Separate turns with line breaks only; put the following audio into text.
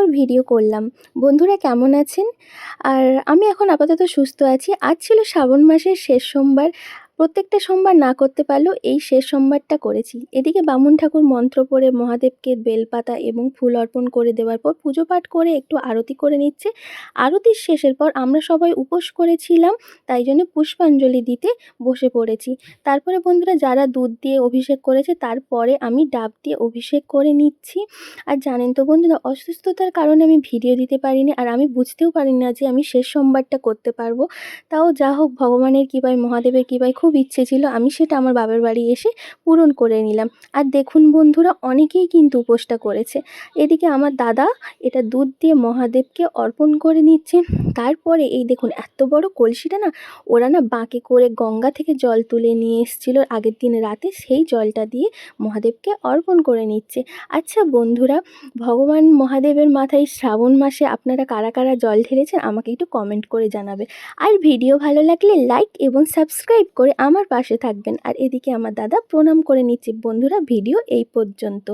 পর ভিডিও করলাম। বন্ধুরা কেমন আছেন? আর আমি এখন আপাতত সুস্থ আছি। আজ ছিল শ্রাবণ মাসের শেষ সোমবার। প্রত্যেকটা সোমবার না করতে পারলেও এই শেষ সোমবারটা করেছি। এদিকে বামুন ঠাকুর মন্ত্র পড়ে মহাদেবকে বেলপাতা এবং ফুল অর্পণ করে দেওয়ার পর পুজো পাঠ করে একটু আরতি করে নিচ্ছে। আরতির শেষের পর আমরা সবাই উপোস করেছিলাম, তাই জন্য পুষ্পাঞ্জলি দিতে বসে পড়েছি। তারপরে বন্ধুরা যারা দুধ দিয়ে অভিষেক করেছে, তারপরে আমি ডাব দিয়ে অভিষেক করে নিচ্ছি। আর জানেন তো বন্ধুরা, অসুস্থতার কারণে আমি ভিডিও দিতে পারিনি আর আমি বুঝতেও পারি না যে আমি শেষ সোমবারটা করতে পারব। তাও যা হোক, ভগবানের কী কৃপায়, মহাদেবের কী কৃপায় খুব ইচ্ছে ছিল, আমি সেটা আমার বাবার বাড়ি এসে পূরণ করে নিলাম। আর দেখুন বন্ধুরা, অনেকেই কিন্তু উপোসটা করেছে। এদিকে আমার দাদা এটা দুধ দিয়ে মহাদেবকে অর্পণ করে নিচ্ছে। তারপরে এই দেখুন, এত বড় কলসিটা না, ওরা না বাঁকে করে গঙ্গা থেকে জল তুলে নিয়ে এসেছিল আগের দিন রাতে, সেই জলটা দিয়ে মহাদেবকে অর্পণ করে নিচ্ছে। আচ্ছা বন্ধুরা, ভগবান মহাদেবের মাথায় শ্রাবণ মাসে আপনারা কারা কারা জল ঢেলেছেন আমাকে একটু কমেন্ট করে জানাবে। আর ভিডিও ভালো লাগলে লাইক এবং সাবস্ক্রাইব করে আমার পাশে থাকবেন। আর এদিকে আমার দাদা প্রণাম করে নিচ্ছে। বন্ধুরা ভিডিও এই পর্যন্ত।